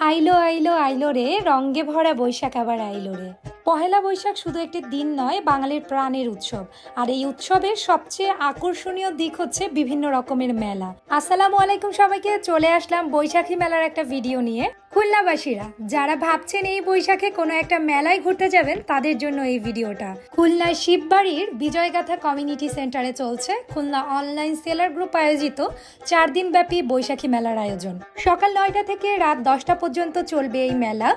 আইলো আইলো আইলো রে রঙ্গে ভরা বৈশাখ আবার আইলো রে। পহেলা বৈশাখ শুধু একটি দিন নয়, বাঙালির প্রাণের উৎসব। আর এই উৎসবের সবচেয়ে আকর্ষণীয় দিক হচ্ছে বিভিন্ন রকমের মেলা। আসসালামু আলাইকুম সবাইকে, চলে আসলাম বৈশাখী মেলার একটা ভিডিও নিয়ে। খুলনাবাসীরা, যারা ভাবছেন এই বৈশাখে কোনো একটা মেলায় ঘুরতে যাবেন, তাদের জন্য এই ভিডিওটা। খুলনা শিববাড়ির বিজয়গাথা কমিউনিটি সেন্টারে চলছে খুলনা অনলাইন সেলার গ্রুপ আয়োজিত চার দিন ব্যাপী বৈশাখী মেলার আয়োজন। সকাল নয়টা থেকে রাত দশটা পর্যন্ত চলবে এই মেলা।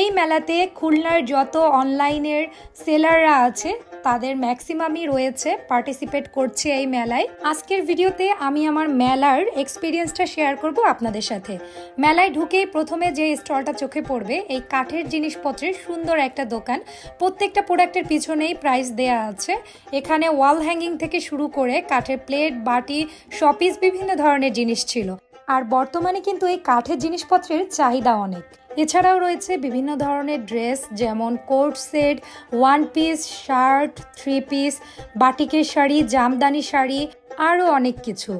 এই মেলাতে খুলনার যত অনলাইনের সেলাররা আছে, তাদের ম্যাক্সিমামই রয়েছে, পার্টিসিপেট করছে এই মেলায়। আজকের ভিডিওতে আমি আমার মেলার এক্সপিরিয়েন্সটা শেয়ার করব আপনাদের সাথে। মেলায় ঢুকেই প্রথমে যে স্টলটা চোখে পড়বে, এই কাঠের জিনিসপত্রের সুন্দর একটা দোকান। প্রত্যেকটা প্রোডাক্টের পিছনেই প্রাইস দেয়া আছে। এখানে ওয়াল হ্যাঙ্গিং থেকে শুরু করে কাঠের প্লেট বাটি শপিস বিভিন্ন ধরনের জিনিস ছিল। আর বর্তমানে কিন্তু এই কাঠের জিনিসপত্রের চাহিদা অনেক। এছাড়াও রয়েছে বিভিন্ন ধরনের ড্রেস, যেমন coat set one piece shirt three piece বাটিকের শাড়ি, জামদানি শাড়ি আরও অনেক কিছু।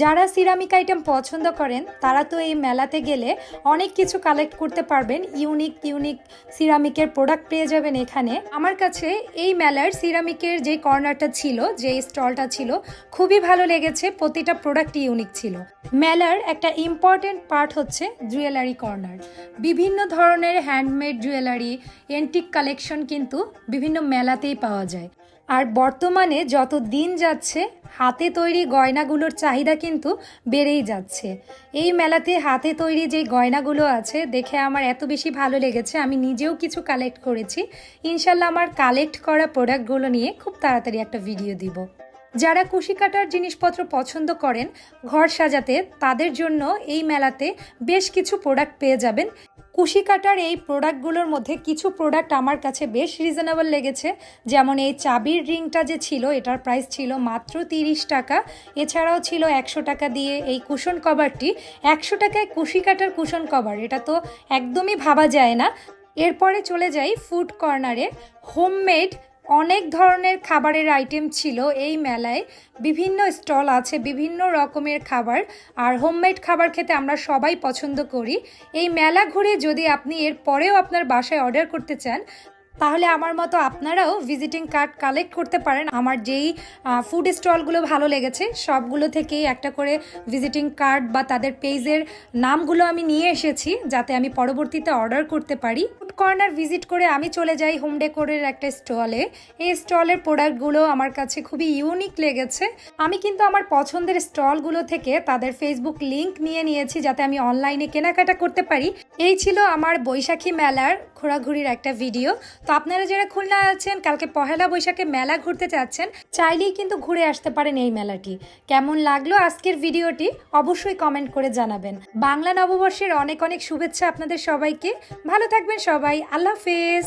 যারা সিরামিক আইটেম পছন্দ করেন, তারা তো এই মেলাতে গেলে অনেক কিছু কালেক্ট করতে পারবেন। ইউনিক ইউনিক সিরামিকের প্রোডাক্ট পেয়ে যাবেন এখানে। আমার কাছে এই মেলার সিরামিকের যে কর্নারটা ছিল, যে স্টলটা ছিল, খুবই ভালো লেগেছে। প্রতিটা প্রোডাক্ট ইউনিক ছিল। মেলার একটা ইম্পর্টেন্ট পার্ট হচ্ছে জুয়েলারি কর্নার বিভিন্ন ধরনের হ্যান্ডমেড জুয়েলারি এন্টিক কালেকশন কিন্তু বিভিন্ন মেলাতেই পাওয়া যায়। আর বর্তমানে যত দিন যাচ্ছে, হাতে তৈরি গয়নাগুলোর চাহিদা কিন্তু বেড়েই যাচ্ছে। এই মেলাতে হাতে তৈরি যে গয়নাগুলো আছে, দেখে আমার এত বেশি ভালো লেগেছে, আমি নিজেও কিছু কালেক্ট করেছি। ইনশাল্লাহ আমার কালেক্ট করা প্রোডাক্টগুলো নিয়ে খুব তাড়াতাড়ি একটা ভিডিও দিব। যারা কুশি কাটার জিনিসপত্র পছন্দ করেন, ঘর সাজাতে, তাদের জন্য এই মেলাতে বেশ কিছু প্রোডাক্ট পেয়ে যাবেন। কুশি কাটার এই প্রোডাক্টগুলোর মধ্যে কিছু প্রোডাক্ট আমার কাছে বেশ রিজনেবল লেগেছে। যেমন এই চাবির রিংটা যে ছিল, এটার প্রাইস ছিল মাত্র তিরিশ টাকা। এছাড়াও ছিল একশো টাকা দিয়ে এই কুশন কভারটি। একশো টাকায় কুশি কাটার কুশন কভার, এটা তো একদমই ভাবা যায় না। এরপরে চলে যাই ফুড কর্নারে। হোমমেড অনেক ধরনের খাবারের আইটেম ছিল এই মেলায়। বিভিন্ন স্টল আছে, বিভিন্ন রকমের খাবার। আর হোমমেড খাবার খেতে আমরা সবাই পছন্দ করি। এই মেলা ঘুরে যদি আপনি এর পরেও আপনার বাসায় অর্ডার করতে চান, তাহলে আমার মতো আপনারাও ভিজিটিং কার্ড কালেক্ট করতে পারেন। আমার যেই ফুড স্টলগুলো ভালো লেগেছে, সবগুলো থেকেই একটা করে ভিজিটিং কার্ড বা তাদের পেজের নামগুলো আমি নিয়ে এসেছি, যাতে আমি পরবর্তীতে অর্ডার করতে পারি। কর্নার ভিজিট করে আমি চলে যাই হোম ডেকোরের একটা স্টলে এই স্টলের প্রোডাক্টগুলো আমার কাছে খুবই ইউনিক লেগেছে। আমি কিন্তু আমার পছন্দের স্টলগুলো থেকে তাদের ফেসবুক লিংক নিয়ে নিয়েছি যাতে আমি অনলাইনে কেনাকাটা করতে পারি। এই ছিল আমার বৈশাখী মেলার ঘোরাঘুরির একটা ভিডিও তো আপনারা যারা খুলনা আছেন, কালকে পহেলা বৈশাখে মেলা ঘুরতে চাচ্ছেন, চাইলেই কিন্তু ঘুরে আসতে পারেন এই মেলাটি। কেমন লাগল আজকের ভিডিওটি অবশ্যই কমেন্ট করে জানাবেন। বাংলা নববর্ষের অনেক অনেক শুভেচ্ছা আপনাদের সবাইকে। ভালো থাকবেন সবাই। আল্লাহ হাফেজ।